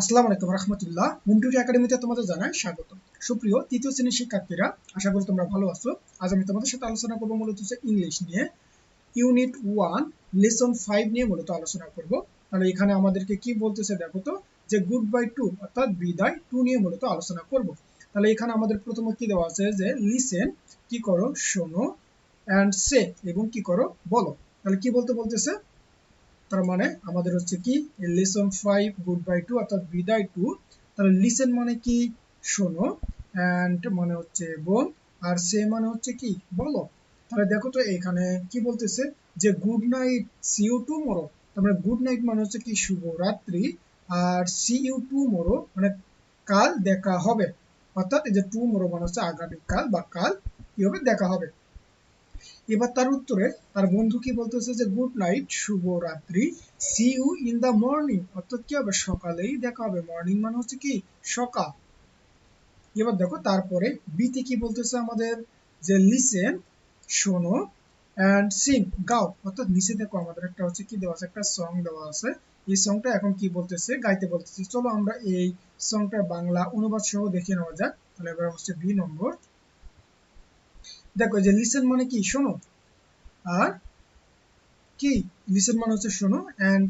আসসালামু আলাইকুম রহমতুল্লাহ। মুন্টুরি একাডেমিতে তোমাদের জানাই স্বাগত। সুপ্রিয়, তৃতীয় শ্রেণির শিক্ষার্থীরা, আশা করি তোমরা ভালো আছো। আজ আমি তোমাদের সাথে আলোচনা করব মূলত ইংলিশ নিয়ে। ইউনিট ওয়ান, লেসন ফাইভ নিয়ে মূলত আলোচনা করব। তাহলে এখানে আমাদেরকে কি বলতেছে দেখো তো, যে গুড বাই টু অর্থাৎ বিদায় টু নিয়ে মূলত আলোচনা করব। তাহলে এখানে আমাদের প্রথমে কি দেওয়া আছে যে লিসেন কি করো, শোনো অ্যান্ড সে এবং কি করো, বলো। তাহলে কি বলতে বলতেছে? তার মানে আমাদের হচ্ছে কি lesson five good bye two অর্থাৎ বিদায় টু তাহলে লিসেন মানে কি? শোনো। অ্যান্ড মানে হচ্ছে এবং আর সে মানে হচ্ছে কি? বলো। তাহলে দেখো তো এখানে কি বলতেছে? যে good night see you tomorrow তার মানে গুড নাইট মানে হচ্ছে কি? শুভরাত্রি। আর সি ইউ টু মোরো মানে কাল দেখা হবে। অর্থাৎ এই যে টু মোরো মানে হচ্ছে আগামীকাল বা কাল কি হবে? দেখা হবে। এবার তার উত্তরে তার বন্ধু কি বলতেছে যে গুড নাইট শুভ রাত্রি see you in the morning অর্থাৎ কি হবে? সকালেই দেখা হবে। মর্নিং মানে হচ্ছে কি? সকাল। এবার দেখো, তারপরে বিতে কি বলতেছে আমাদের? যে লিসেন শোনো অ্যান্ড সিং গাও। অর্থাৎ নিচে দেখো, আমাদের একটা হচ্ছে কি দেওয়া আছে? একটা সং দেওয়া আছে। এই সংটা এখন কি বলতেছে? গাইতে বলতেছে। চলো আমরা এই সংটার বাংলা অনুবাদ সহ দেখে নেওয়া যাক। তাহলে এবার হচ্ছে বি নম্বর দেখো যে লিসেন মানে কি? শোনো। আর কি? লিসেন মানে হচ্ছে শোনো অ্যান্ড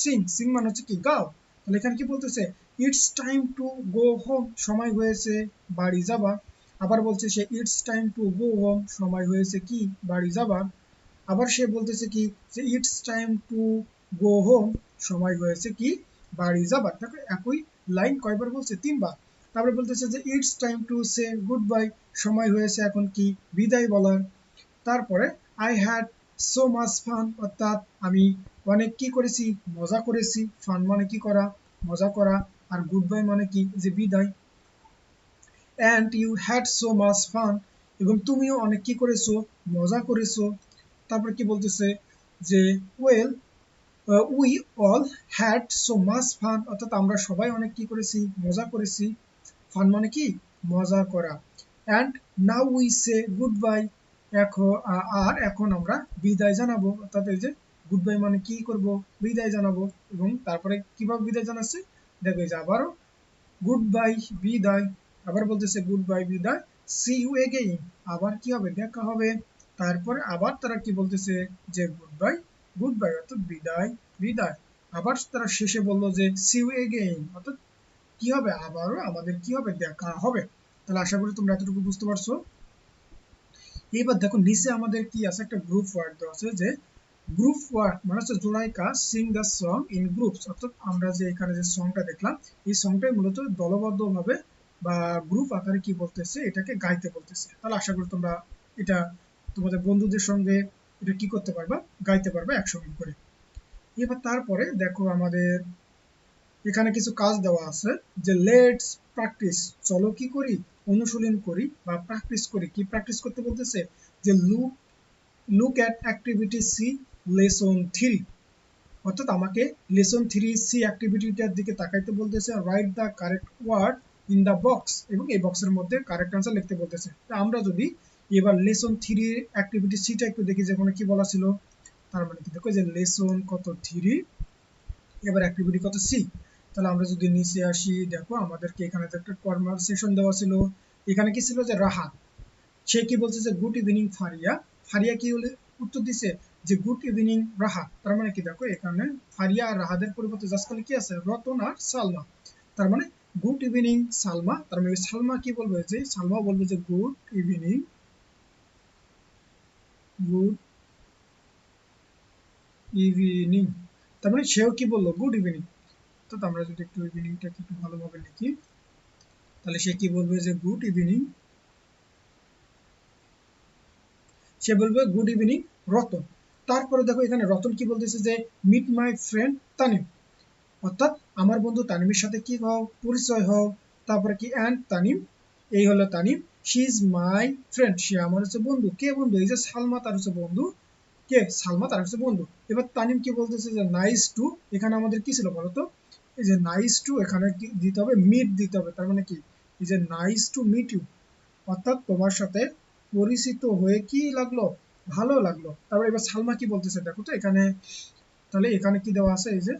সিং সিং মানে হচ্ছে কি? গাও। তাহলে এখানে কি বলতেছে? It's time to go home সময় হয়েছে, বাড়ি যাবা। আবার বলছে সে it's time to go home সময় হয়েছে কি? বাড়ি যাবা। আবার সে বলতেছে কি? যে it's time to go home সময় হয়েছে কি? বাড়ি যাবার দেখো, একই লাইন কয়বার বলছে? তিনবার। তারপরে বলতেছে যে it's time to say goodbye সময় হয়েছে এখন কি বিদায় বলার। তারপরে I had so much fun অর্থাৎ আমি অনেক কি করেছি, মজা করেছি। ফান মানে কি করা, মজা করা, আর গুড বাই মানে কি যে বিদায়। And you had so much fun এবং তুমিও অনেক কি করেছ, মজা করেছ। তারপরে কি বলতেছে যে well we all had so much fun অর্থাৎ আমরা সবাই অনেক কি করেছি, মজা করেছি। ফান মানে কি? মজা করা। And now we say goodbye এখন আর এখন আমরা বিদায় জানাব। অর্থাৎ যে গুড বাই মানে কি করব? বিদায় জানাব। এবং তারপরে কীভাবে বিদায় জানাচ্ছে? দেখো এই যে আবারও গুড বাই বিদায়। আবার বলতেছে গুড বাই বিদায়। সি ইউ এগেইন আবার কি হবে? দেখা হবে। তারপরে আবার তারা কি বলতেছে? যে গুড বাই গুড বাই অর্থাৎ বিদায় বিদায়। আবার তারা শেষে বলল যে সি ইউ এগেইন অর্থাৎ কি হবে? আবারও আমাদের কি হবে? দেখা হবে। তাহলে আশা করি তোমরা এতটুকু বুঝতে পারছ। এবার দেখো, নিচে আমাদের কি আছে? একটা গ্রুপ ওয়ার্ড দেওয়া আছে যে গ্রুপ ওয়ার্ড মানে হচ্ছে জোড়াইকা sing the song in groups অর্থাৎ আমরা যে এখানে যে সংটা দেখলাম, এই সংটাই মূলত দলবদ্ধভাবে বা গ্রুপ আকারে কি বলতেছে? এটাকে গাইতে বলতেছে। তাহলে আশা করি তোমরা এটা তোমাদের বন্ধুদের সঙ্গে এটা কি করতে পারবা? গাইতে পারবা একসঙ্গে করে। এবার তারপরে দেখো আমাদের এখানে কিছু কাজ দেওয়া আছে যে লেটস প্র্যাকটিস চলো কি করি? অনুশীলন করি বা প্র্যাকটিস করি। কি প্র্যাকটিস করতে বলতেছে? যে look look at activity C lesson three অর্থাৎ আমাকে লেসন থ্রি সি অ্যাক্টিভিটিটার দিকে তাকাইতে বলতেছে write the correct word in the box এবং এই বক্সের মধ্যে কারেক্ট আনসার লিখতে বলতেছে। তা আমরা যদি এবার লেসন থ্রি অ্যাক্টিভিটি সিটা একটু দেখি যেখানে কি বলা ছিল? তার মানে কি দেখো, যে লেসন কত থ্রি এবার অ্যাক্টিভিটি কত সি তাহলে আমরা যদি নিচে আসি, দেখো আমাদেরকে এখানে তো একটা কনভারসেশন দেওয়া ছিল। এখানে কি ছিল যে রাহাত? সে কি বলছে যে গুড ইভিনিং ফারিয়া। ফারিয়া কি হলে? উত্তর দিছে যে গুড ইভিনিং রাহাত। তার মানে কি, দেখো এখানে ফারিয়া আর রাহাদের পরিবর্তে জাস্কালে কি আছে? রতন আর সালমা। তার মানে গুড ইভিনিং সালমা। তার মানে সালমা কি বলবে যে সালমা বলবে যে গুড ইভিনিং গুড ইভিনিং তার মানে সেও কি বলল? গুড ইভিনিং অর্থাৎ আমরা যদি একটু ইভিনিংটাকে একটু ভালোভাবে লিখি, তাহলে সে কি বলবে যে গুড ইভিনিং সে বলবে গুড ইভিনিং রতন। তারপরে দেখো এখানে রতন কি বলতেছে যে মিট মাই ফ্রেন্ড তানিম অর্থাৎ আমার বন্ধু তানিমের সাথে কি হও, পরিচয় হও। তারপরে কি অ্যান্ড তানিম এই হলো Tanim she is my friend সে আমার হচ্ছে বন্ধু। কে বন্ধু? এই যে সালমা, তার হচ্ছে বন্ধু। কে? সালমা, তার হচ্ছে বন্ধু। এবার তানিম কি বলতেছে যে নাইস টু এখানে আমাদের কি ছিল বলতো? এই যে নাইস টু এখানে কি দিতে হবে? মিট দিতে হবে। তার মানে কি? এই যে নাইস টু মিট ইউ অর্থাৎ তোমার সাথে পরিচিত হয়ে কি লাগল? ভালো লাগল। তারপর এবার সালমা কি বলতেছে? দেখো তো এখানে, তাহলে এখানে কি দেওয়া আছে? এই যে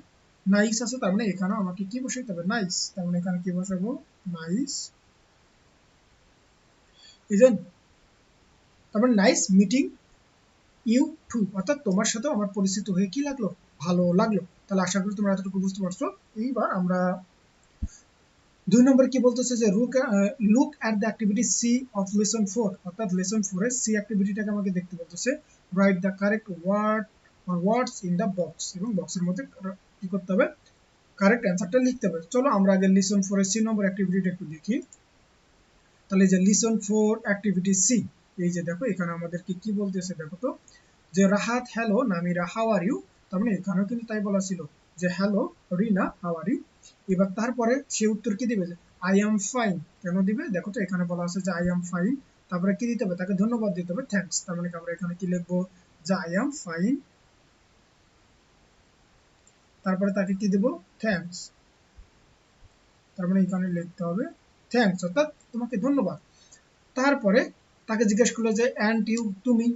নাইস আছে। তার মানে এখানেও আমাকে কি বসাইতে হবে? নাইস তার মানে এখানে কি বসাবো? নাইস ইজেন তারপর নাইস মিটিং ইউ টু অর্থাৎ তোমার সাথে আমার পরিচিত হয়ে কি লাগল? ভালো লাগল। তাহলে আশা করি তোমরা এতটুকু বুঝতে পারছ। এইবার আমরা দুই নম্বর কি বলতেছে যে look look at the activity C of lesson four অর্থাৎ লেসন ফোরের সি অ্যাক্টিভিটিটাকে আমাকে দেখতে বলতেছে। Write the correct word or words in the box এবং বক্সের মধ্যে কি করতে হবে? কারেক্ট অ্যান্সারটা লিখতে হবে। চলো আমরা আগে লিসন ফোরের সি নম্বর অ্যাক্টিভিটিটা একটু দেখি। তাহলে যে লিসন ফোর অ্যাক্টিভিটি সি এই যে দেখো, এখানে আমাদেরকে কি বলতেছে দেখো তো? যে Rahat hello Namira how are you তার মানে এখানেও কিন্তু তাই বলা ছিল যে, হ্যালো, রিনা ইউ এবার তারপরে সে উত্তর কি দিবে? আই এম ফাইন কেন দিবে? দেখো তো, এখানে বলা আছে যে আই এম ফাইন তারপরে কি দিতে হবে? তাকে ধন্যবাদ দিতে হবে থ্যাঙ্কস তার মানে আমরা এখানে কি লিখব? যে আই এম ফাইন তারপরে তাকে কি দেব? থ্যাঙ্কস তার মানে এখানে লিখতে হবে থ্যাঙ্কস অর্থাৎ তোমাকে ধন্যবাদ। তারপরে তাকে জিজ্ঞেস করল যে অ্যান্ড ইউ তুমি?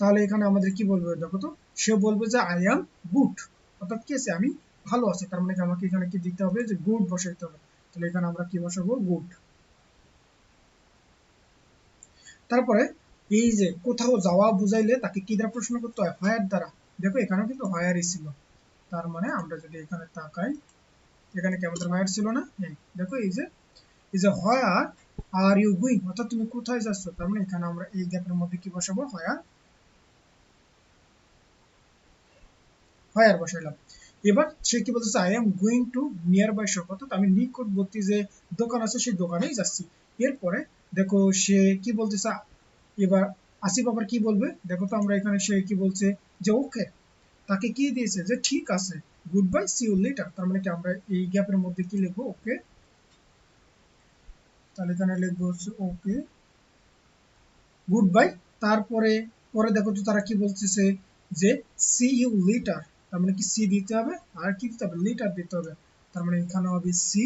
তাহলে এখানে আমাদের কি বলবে? দেখো তো সে বলবে যে আই এম গুড অর্থাৎ কি আছে আমি ভালো আছি। তার মানে আমাকে এখানে কি দিতে হবে? যে গুড বসাইতে হবে। তাহলে এখানে আমরা কি বসাবো? গুড তারপরে এই যে, কোথাও যাওয়া বুঝাইলে তাকে কি দ্বারা প্রশ্ন করতে হয়? হায়ার দ্বারা। দেখো এখানে কিন্তু হায়ারই ছিল। তার মানে আমরা যদি এখানে তাকাই, এখানে কি আমাদের হায়ার ছিল না? হ্যাঁ দেখো এই যে এই যে হায়ার আর ইউ গুইং অর্থাৎ তুমি কোথায় যাচ্ছ? তার মানে এখানে আমরা এই গ্যাপের মধ্যে কি বসাবো? হায়ার হায়ার বসাইলাম। এবার সে কি বলতেছে I am going to nearby shop অর্থাৎ আমি নিকটবর্তী যে দোকান আছে, সেই দোকানেই যাচ্ছি। এরপরে দেখো সে কি বলতেছে, এবার আসিফ আবার কি বলবে? দেখো তো আমরা এখানে সে কি বলছে যে ওকে তাকে কি দিয়েছে? যে, ঠিক আছে good bye see you later তার মানে কি আমরা এই গ্যাপের মধ্যে কি লিখব? ওকে তাহলে এখানে লিখব হচ্ছে ওকে গুড বাই তারপরে, পরে দেখো তো তারা কি বলতেছে যে সি ইউ লেটার তার মানে কি সি দিতে হবে? আর কি দিতে হবে? লিটার দিতে হবে। তার মানে এখানে হবে সি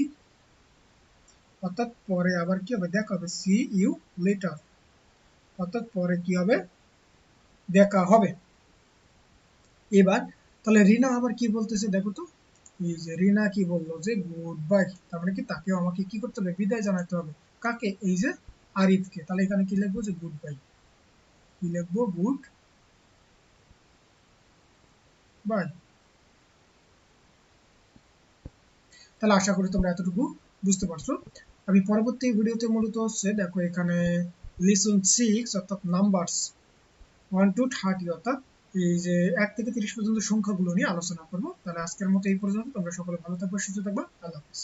অর্থাৎ পরে আবার কি হবে? দেখা হবে। সি ইউ লিটার অর্থাৎ পরে কি হবে? দেখা হবে। এবার, তাহলে রিনা আবার কি বলতেছে দেখো তো? রিনা কি বলল যে গুড বাই তার মানে কি? তাকেও আমাকে কি করতে হবে? বিদায় জানাতে হবে। কাকে? এই যে আরিফকে। তাহলে এখানে কি লিখব? যে গুড বাই কি লিখব? গুড বাই তাহলে আশা করি তোমরা এতটুকু বুঝতে পারছ। আমি পরবর্তী ভিডিওতে মূলত হচ্ছে, দেখো এখানে লিসন সিক্স অর্থাৎ নাম্বারস ওয়ান টু থার্টি অর্থাৎ এই যে এক থেকে তিরিশ পর্যন্ত সংখ্যাগুলো নিয়ে আলোচনা করব। তাহলে আজকের মতো এই পর্যন্ত। তোমরা সকলে ভালো থাকবে, সুস্থ থাকবে। আল্লাহ হাফিজ।